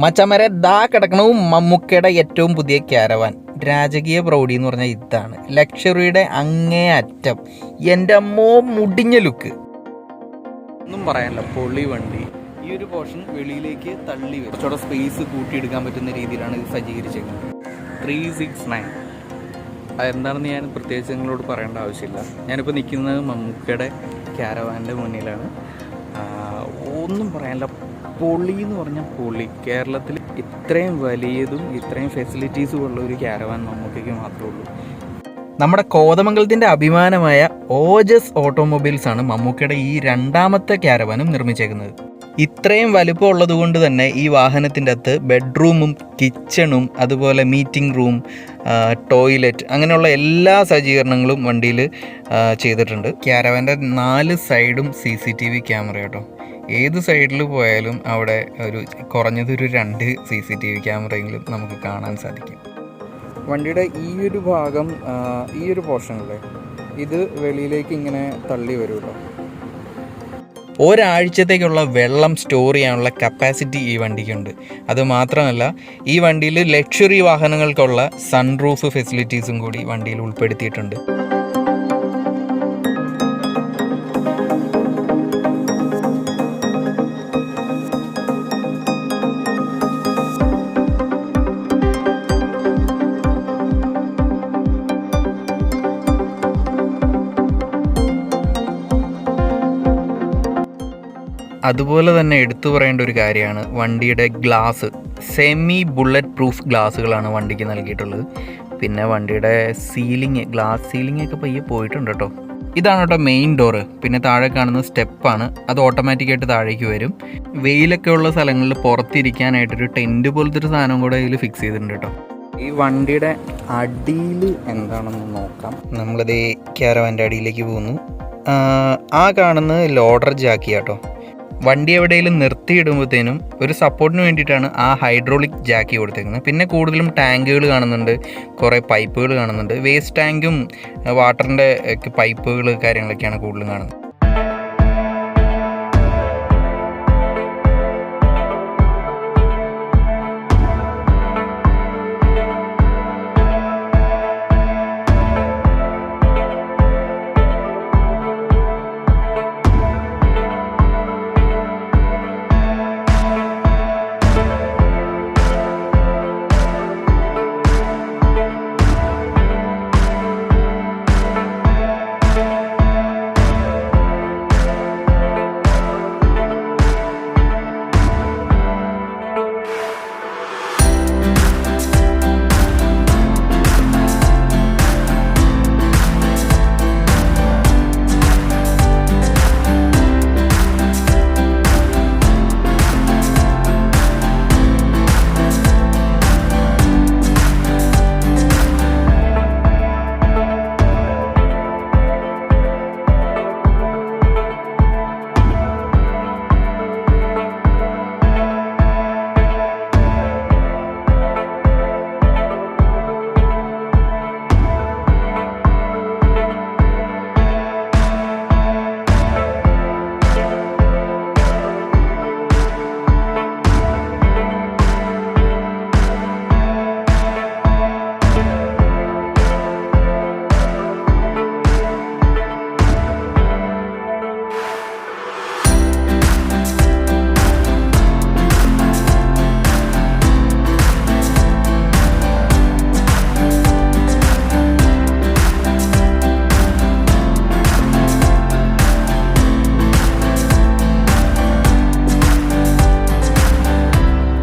മച്ചമരെ ദാ കിടക്കണവും മമ്മൂക്കയുടെ ഏറ്റവും പുതിയ ക്യാരവാൻ രാജകീയ പ്രൗഢി എന്ന് പറഞ്ഞാൽ ഇതാണ്. ലക്ഷറിയുടെ അങ്ങേ അറ്റം. എന്റെ അമ്മോ മുടിഞ്ഞ ലുക്ക് ഒന്നും പറയാനില്ല പൊള്ളി വണ്ടി. ഈ ഒരു പോർഷൻ വെളിയിലേക്ക് തള്ളി കുറച്ചുകൂടെ സ്പേസ് കൂട്ടിയെടുക്കാൻ പറ്റുന്ന രീതിയിലാണ് ഇത് സജ്ജീകരിച്ചേക്കുന്നത്. ത്രീ സിക്സ് നയൻ അതെന്താണെന്ന് ഞാൻ പ്രത്യേകിച്ച് നിങ്ങളോട് പറയേണ്ട ആവശ്യമില്ല. ഞാനിപ്പോൾ നിൽക്കുന്നത് മമ്മൂക്കയുടെ ക്യാരവാന്റെ മുന്നിലാണ്. ഒന്നും പറയാനില്ല പൊളി എന്ന് പറഞ്ഞാൽ പൊളി. കേരളത്തിൽ ഇത്രയും വലിയതും ഇത്രയും ഫെസിലിറ്റീസും ഉള്ള ഒരു ക്യാരവാൻ നമുക്കേക്ക് മാത്രമേ ഉള്ളൂ. നമ്മുടെ കോതമംഗലത്തിന്റെ അഭിമാനമായ ഓജസ് ഓട്ടോമൊബൈൽസ് ആണ് മമ്മൂക്കയുടെ ഈ രണ്ടാമത്തെ ക്യാരവാനും നിർമ്മിച്ചേക്കുന്നത്. ഇത്രയും വലുപ്പം ഉള്ളത് കൊണ്ട് തന്നെ ഈ വാഹനത്തിന്റെ അകത്ത് ബെഡ്റൂമും കിച്ചണും അതുപോലെ മീറ്റിംഗ് റൂം ടോയ്ലറ്റ് അങ്ങനെയുള്ള എല്ലാ സജ്ജീകരണങ്ങളും വണ്ടിയിൽ ചെയ്തിട്ടുണ്ട്. ക്യാരവാന്റെ നാല് സൈഡും C C T V camera കേട്ടോ ഏത് സൈഡിൽ പോയാലും അവിടെ ഒരു കുറഞ്ഞതൊരു രണ്ട് സി സി ടി വി ക്യാമറയെങ്കിലും നമുക്ക് കാണാൻ സാധിക്കും. വണ്ടിയുടെ ഈ ഒരു ഭാഗം ഈ ഒരു പോർഷനല്ലേ ഇത് വെളിയിലേക്ക് ഇങ്ങനെ തള്ളി വരുമല്ലോ ഒരാഴ്ചത്തേക്കുള്ള വെള്ളം സ്റ്റോർ ചെയ്യാനുള്ള കപ്പാസിറ്റി ഈ വണ്ടിക്കുണ്ട്. അത് മാത്രമല്ല ഈ വണ്ടിയിൽ ലക്ഷറി വാഹനങ്ങൾക്കുള്ള സൺറൂഫ് ഫെസിലിറ്റീസും കൂടി വണ്ടിയിൽ ഉൾപ്പെടുത്തിയിട്ടുണ്ട്. അതുപോലെ തന്നെ എടുത്തു പറയേണ്ട ഒരു കാര്യമാണ് വണ്ടിയുടെ ഗ്ലാസ്. സെമി ബുള്ളറ്റ് പ്രൂഫ് ഗ്ലാസ്സുകളാണ് വണ്ടിക്ക് നൽകിയിട്ടുള്ളത്. പിന്നെ വണ്ടിയുടെ സീലിംഗ് ഗ്ലാസ് സീലിംഗ് ഒക്കെ പയ്യെ പോയിട്ടുണ്ട് കേട്ടോ. ഇതാണ് കേട്ടോ മെയിൻ ഡോറ് പിന്നെ താഴെ കാണുന്ന സ്റ്റെപ്പാണ് അത് ഓട്ടോമാറ്റിക്കായിട്ട് താഴേക്ക് വരും. വെയിലൊക്കെ ഉള്ള സ്ഥലങ്ങളിൽ പുറത്തിരിക്കാനായിട്ടൊരു ടെന്റ് പോലത്തെ ഒരു സാധനം കൂടെ ഇതിൽ ഫിക്സ് ചെയ്തിട്ടുണ്ട് കേട്ടോ. ഈ വണ്ടിയുടെ അടിയിൽ എന്താണെന്ന് നോക്കാം. നമ്മളിത് ക്യാരവാന്റെ അടിയിലേക്ക് പോകുന്നു. ആ, കാണുന്നത് ലോഡർ ജാക്കി കേട്ടോ. വണ്ടി എവിടെയെങ്കിലും നിർത്തിയിടുമ്പോഴത്തേനും ഒരു സപ്പോർട്ടിന് വേണ്ടിയിട്ടാണ് ആ ഹൈഡ്രോളിക് ജാക്കി കൊടുത്തേക്കുന്നത്. പിന്നെ കൂടുതലും ടാങ്കുകൾ കാണുന്നുണ്ട്. കുറേ പൈപ്പുകൾ കാണുന്നുണ്ട്. വേസ്റ്റ് ടാങ്കും വാട്ടറിന്റെ പൈപ്പുകൾ കാര്യങ്ങളൊക്കെയാണ് കൂടുതലും കാണുന്നത്.